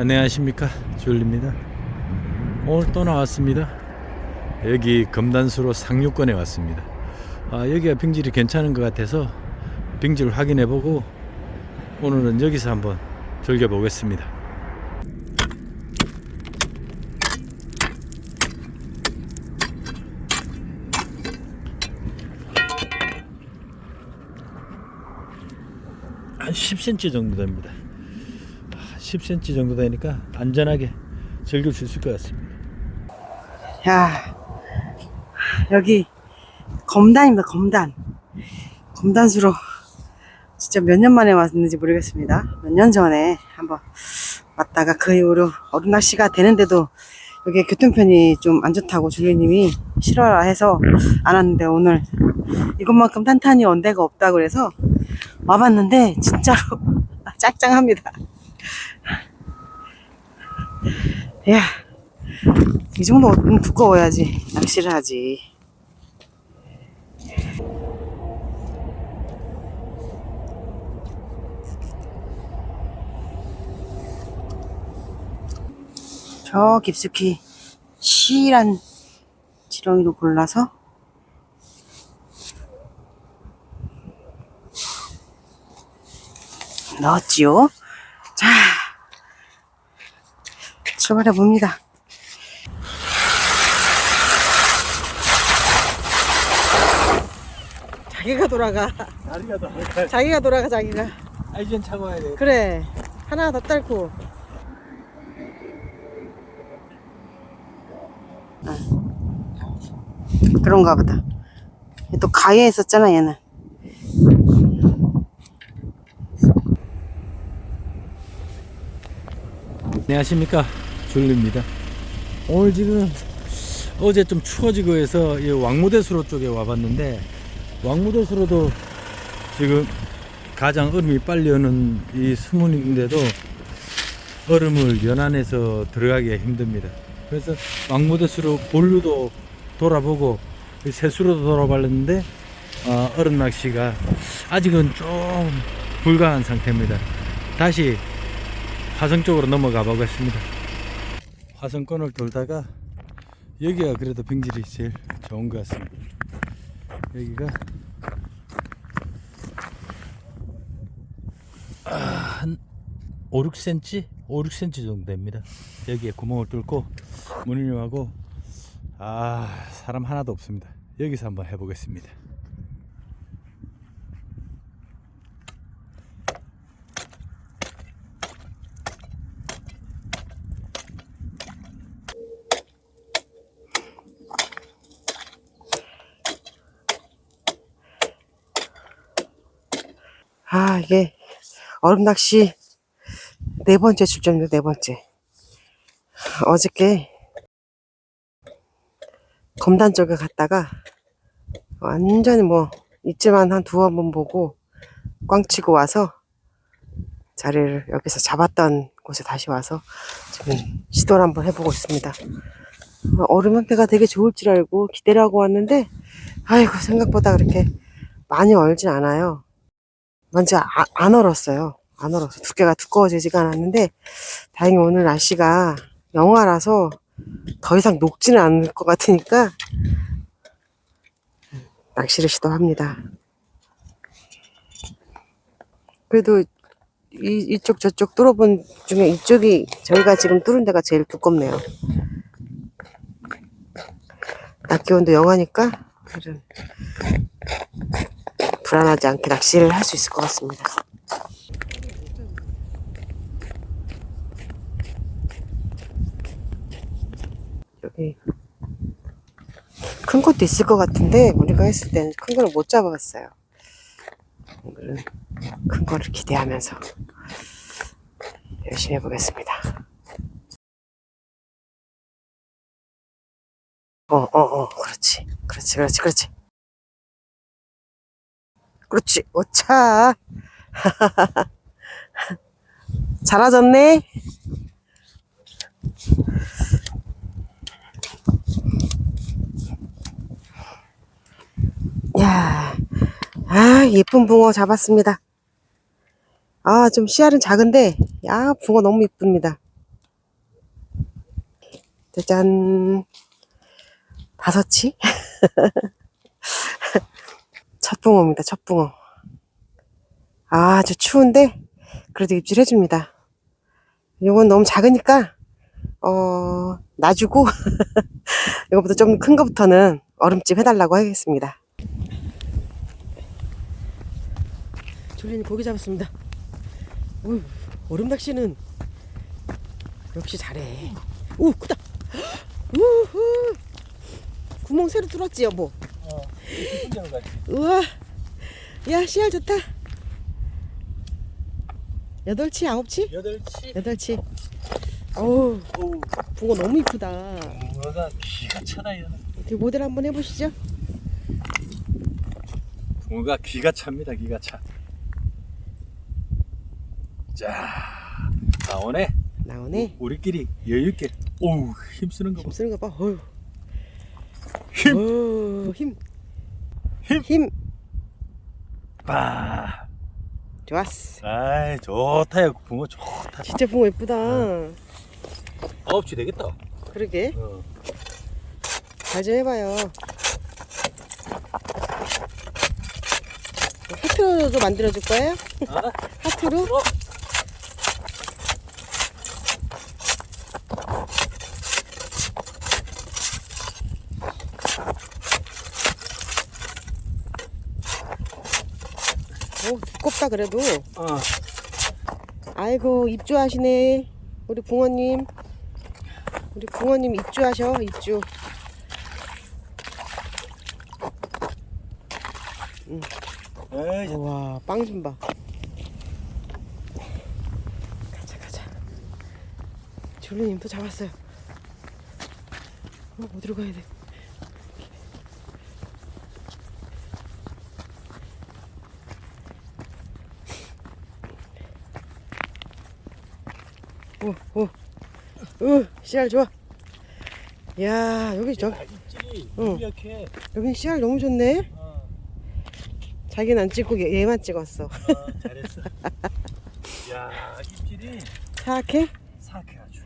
안녕하십니까? 줄리입니다. 오늘 또 나왔습니다. 여기 검단수로 상류권에 왔습니다. 아, 여기가 빙질이 괜찮은 것 같아서 빙질 확인해 보고 오늘은 여기서 한번 즐겨 보겠습니다. 한 10cm 정도 됩니다 10cm 정도 되니까 안전하게 즐길 수 있을 것 같습니다. 야, 여기 검단입니다, 검단. 검단수로 진짜 몇 년 만에 왔는지 모르겠습니다. 몇 년 전에 한번 왔다가 그 이후로 어른 낚시가 되는데도 여기 교통편이 좀 안 좋다고 줄리님이 싫어라 해서 안 왔는데 오늘 이것만큼 탄탄히 온 데가 없다고 그래서 와봤는데 진짜로 짱짱합니다. 야, 이 정도는 두꺼워야지 낚시를 하지. 저 깊숙이 실한 지렁이로 골라서 넣었지요. 자, 출발해 봅니다. 자기가 돌아가. 다리가 더 자기가 돌아가, 자기가. 아이젠 차고 와야 돼. 그래. 하나 더 딸고. 아. 그런가 보다. 얘또 가에 있었잖아, 얘는. 안녕하십니까 줄리입니다. 오늘 지금 어제 좀 추워지고 해서 이 왕무대수로 쪽에 와봤는데 왕무대수로도 지금 가장 얼음이 빨리 오는 이 수문인데도 얼음을 연안해서 들어가기가 힘듭니다. 그래서 왕무대수로 본류도 돌아보고 이 세수로도 돌아봤는데 어, 얼음 낚시가 아직은 좀 불가한 상태입니다. 다시 화성 쪽으로 넘어가 보겠습니다. 화성권을 돌다가 여기가 그래도 빙질이 제일 좋은 것 같습니다. 여기가 아, 한 5, 6cm? 5, 6cm 정도 됩니다. 여기에 구멍을 뚫고 문희님하고 아 사람 하나도 없습니다. 여기서 한번 해보겠습니다. 아, 이게 얼음 낚시 네 번째 출전입니다, 네 번째. 어저께 검단 쪽에 갔다가 완전히 뭐 있지만 한 두어 번 보고 꽝 치고 와서 자리를 여기서 잡았던 곳에 다시 와서 지금 시도를 한번 해보고 있습니다. 얼음 형태가 되게 좋을 줄 알고 기대를 하고 왔는데 아이고 생각보다 그렇게 많이 얼진 않아요. 먼저 아- 안 얼었어요. 안 얼어서 두께가 두꺼워지지가 않았는데 다행히 오늘 날씨가 영하라서 더 이상 녹지는 않을 것 같으니까 낚시를 시도합니다. 그래도 이, 이쪽 저쪽 뚫어본 중에 이쪽이 저희가 지금 뚫은 데가 제일 두껍네요. 낮 기온도 영하니까 좀 불안하지 않게 낚시를 할 수 있을 것 같습니다. 여기 큰 것도 있을 것 같은데 우리가 했을 때는 큰 거를 못 잡아봤어요. 오늘은 큰 거를 기대하면서 열심히 해보겠습니다. 어, 어, 어, 그렇지. 그렇지, 그렇지, 그렇지. 그렇지. 오차. 잘하졌네. 야, 아, 예쁜 붕어 잡았습니다. 아, 좀 씨알은 작은데, 야, 붕어 너무 예쁩니다. 짜잔. 다섯치? 첫 붕어입니다, 첫 붕어. 아주 추운데, 그래도 입질 해줍니다. 요건 너무 작으니까, 어, 놔주고, 이거보다 좀 큰 거부터는 얼음집 해달라고 하겠습니다. 졸린이 고기 잡았습니다. 오, 얼음 낚시는 역시 잘해. 오, 크다. 우후. 구멍 새로 뚫었지, 여보. 어, 우와. 야, 씨알 좋다. 여덟치, 아홉치? 여덟치. 여덟치. 어우, 오, 붕어 너무 이쁘다. 붕어가 기가 차다 얘는. 어떻게 모델 한번 해보시죠. 붕어가 기가 찹니다. 기가 차. 자, 나오네. 나오네. 우리끼리 여유 있게. 오우, 힘쓰는 거 봐. 힘쓰는 거 봐. 어휴. 힘. 어우, 힘. 힘. 힘. 빠. 좋았어. 아이, 좋다요. 붕어 좋다. 진짜 붕어 예쁘다. 아홉치 되겠다. 그러게. 어. 잘 좀 해봐요. 하트로 만들어줄 거예요? 아? 하트로? 어? 오, 두껍다 그래도. 어. 아이고 입주하시네. 우리 붕어님. 우리 붕어님 입주하셔. 입주. 에이, 우와 빵 좀 봐. 가자 가자. 졸리님 또 잡았어요. 어, 어디로 가야 돼? 오, 오, 오, 씨알 좋아. 야, 여기 저, 야, 입질이 응. 이렇게. 여기 씨알 너무 좋네. 어, 자기는 안 찍고 얘- 얘만 찍었어. 어, 잘했어. 야, 입질이 사악해? 사악해 아주.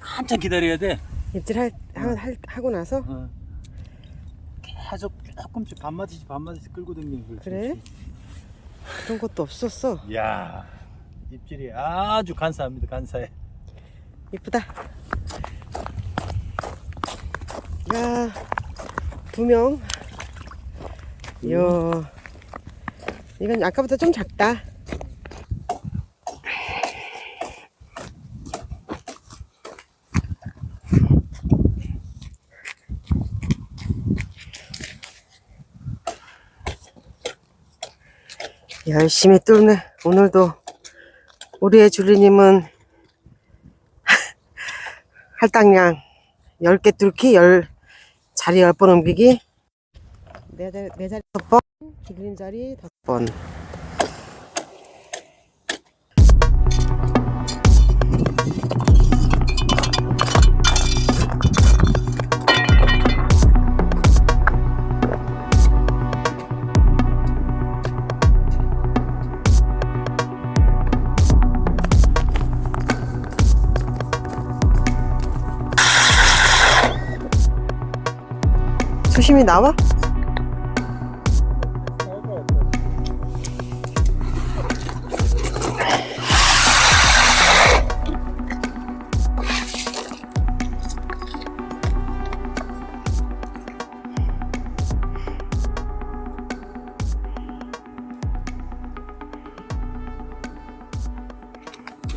한참 기다려야 돼. 입질 할, 하, 할- 하고 나서 어. 계속 조금씩 반마디씩 반마디씩 끌고 다니는 걸. 그래? 그 런 것도 없었어. 야, 입질이 아주 간사합니다. 간사해. 이쁘다. 야, 두 명. 이야, 이건 아까보다 좀 작다. 열심히 뚫네. 오늘도 우리의 줄리님은 할당량 10개 뚫기, 열 자리 10번 옮기기, 내 자리, 내 자리 5번, 기린 자리 5번. 수심이 나와?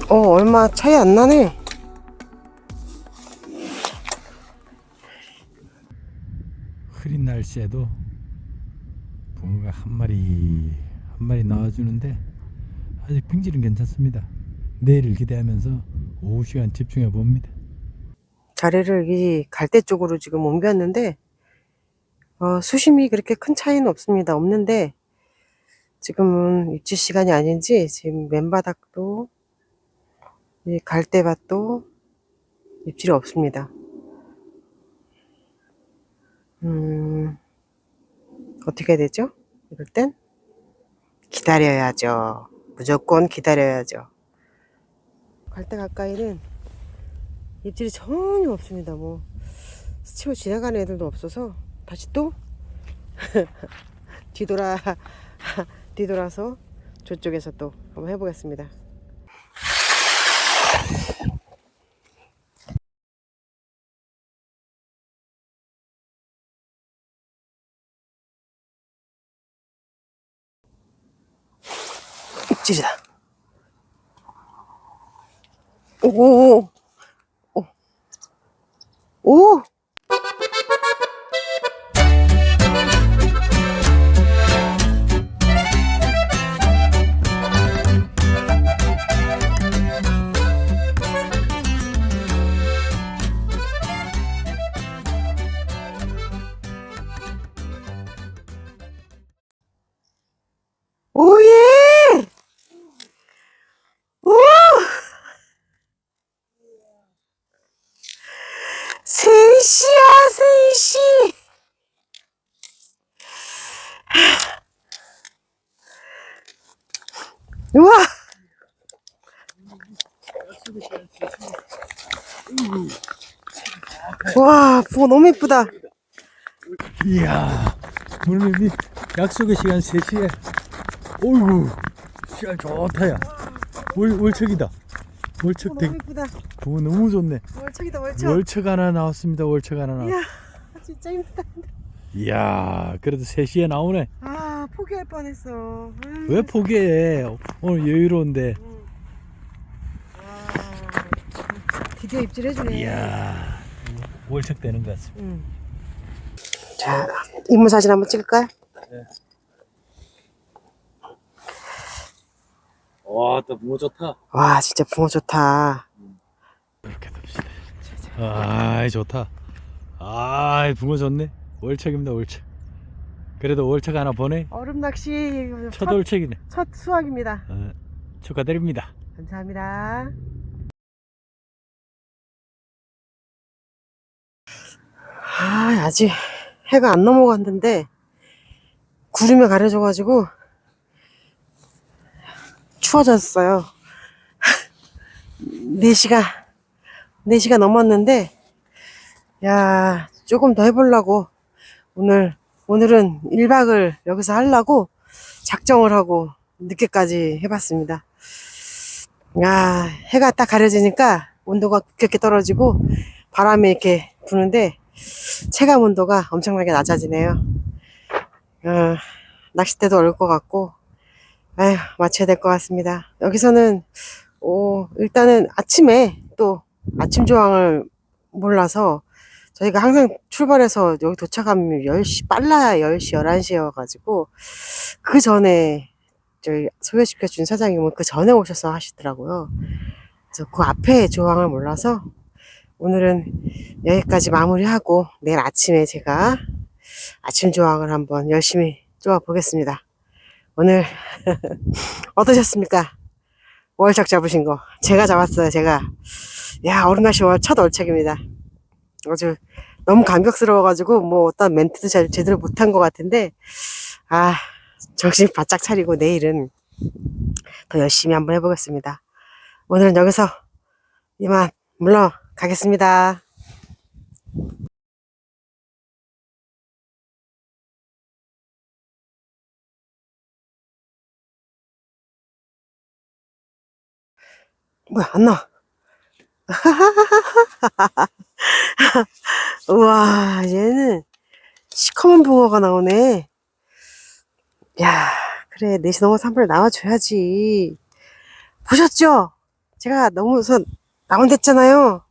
어, 얼마 차이 안 나네. 날씨에도 붕어가 한 마리 한 마리 나와주는데 아직 빙질은 괜찮습니다. 내일을 기대하면서 오후 시간 집중해 봅니다. 자리를 이 갈대 쪽으로 지금 옮겼는데 어, 수심이 그렇게 큰 차이는 없습니다. 없는데 지금은 입지 시간이 아닌지 지금 맨바닥도 이 갈대밭도 입질이 없습니다. 음, 어떻게 해야 되죠? 이럴 땐 기다려야죠. 무조건 기다려야죠. 갈대 가까이는 입질이 전혀 없습니다. 뭐 스치고 지나가는 애들도 없어서 다시 또 뒤돌아 뒤돌아서 저쪽에서 또 한번 해보겠습니다. 오, 오, 오, 오. 오예! 오! 셋이야, 셋이! 우와! 와, 붕어 너무 예쁘다. 이야, 물님이 약속의 시간 3시에. 어이구, 시간 좋다, 야. 월, 월척이다. 월척 되 너무 예쁘다. 붕어 너무 좋네. 월척이다, 월척. 월척 하나 나왔습니다, 월척 하나 나왔 이야, 진짜 힘들다. 이야, 그래도 3시에 나오네. 아, 포기할 뻔했어. 아, 왜 포기해? 오늘 여유로운데. 응. 와, 드디어 입질해주네. 이야, 월척 되는 것 같습니다. 응. 자, 인물 사진 한번 찍을까요? 와, 또 붕어 좋다. 와, 진짜 붕어 좋다. 이렇게 둡시다. 아이, 좋다. 아이, 붕어 좋네. 월척입니다, 월척. 그래도 월척 하나 보내. 얼음 낚시 첫 첫, 월척이네. 첫 수확입니다. 어, 축하드립니다. 감사합니다. 아, 아직 해가 안 넘어갔는데 구름에 가려져가지고 추워졌어요. 4시가 4시가 넘었는데 야 조금 더 해보려고 오늘 오늘은 1박을 여기서 하려고 작정을 하고 늦게까지 해봤습니다. 야, 해가 딱 가려지니까 온도가 급격히 떨어지고 바람이 이렇게 부는데 체감 온도가 엄청나게 낮아지네요. 어, 낚싯대도 얼을 것 같고, 아휴, 마쳐야 될 것 같습니다. 여기서는, 오, 일단은 아침에 또 아침 조항을 몰라서 저희가 항상 출발해서 여기 도착하면 10시, 빨라야 10시, 11시여가지고 그 전에 저희 소개시켜 준 사장님은 그 전에 오셔서 하시더라고요. 그래서 그 앞에 조항을 몰라서 오늘은 여기까지 마무리하고 내일 아침에 제가 아침 조항을 한번 열심히 쪼아 보겠습니다. 오늘 어떠셨습니까? 월척 잡으신 거. 제가 잡았어요, 제가. 야, 어른낚시 월첫 월척입니다. 아주 너무 감격스러워가지고 뭐 어떤 멘트도 잘 제대로 못한 것 같은데, 아, 정신 바짝 차리고 내일은 더 열심히 한번 해보겠습니다. 오늘은 여기서 이만 물러 가겠습니다. 뭐야, 안 나와. 우와, 얘는 시커먼 붕어가 나오네. 야, 그래, 4시 넘어서 한 나와줘야지. 보셨죠? 제가 너무 우선 나온댔잖아요.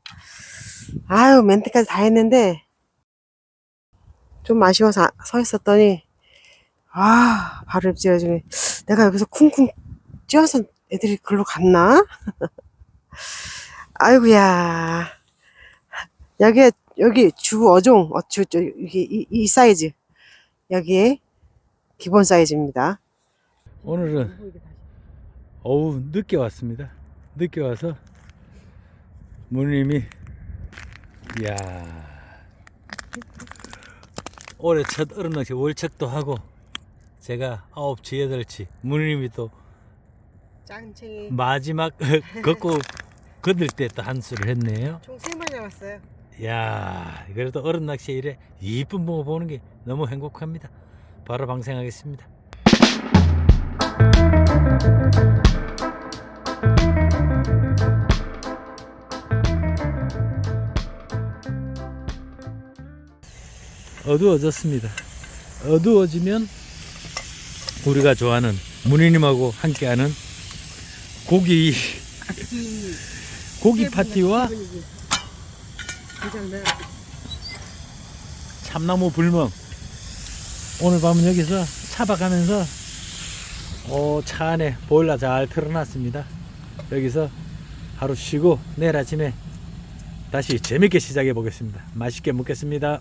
아유, 멘트까지 다 했는데, 좀 아쉬워서 아- 서 있었더니, 아, 바로 입질해주네. 내가 여기서 쿵쿵 뛰어서 애들이 글로 갔나? 아이고야. 여기, 여기 주 어종, 어, 주, 저, 이게, 이, 이 사이즈. 여기에 기본 사이즈입니다. 오늘은 어우 늦게 왔습니다. 늦게 와서 무님이 이야 올해 첫 어른 낚시 월척도 하고 제가 9치 8치 무님이 또 짱챙이. 마지막 걷고 거들 때또 한 수를 했네요. 총 세 마리 나왔어요. 야 그래도 어른 낚시에 이래 이쁜 붕어 보는 게 너무 행복합니다. 바로 방생하겠습니다. 어두워졌습니다. 어두워지면 우리가 좋아하는 문희님하고 함께하는 고기 고기 파티와 참나무 불멍. 오늘 밤은 여기서 차박하면서 어, 차 안에 보일러 잘 틀어놨습니다. 여기서 하루 쉬고 내일 아침에 다시 재밌게 시작해 보겠습니다. 맛있게 먹겠습니다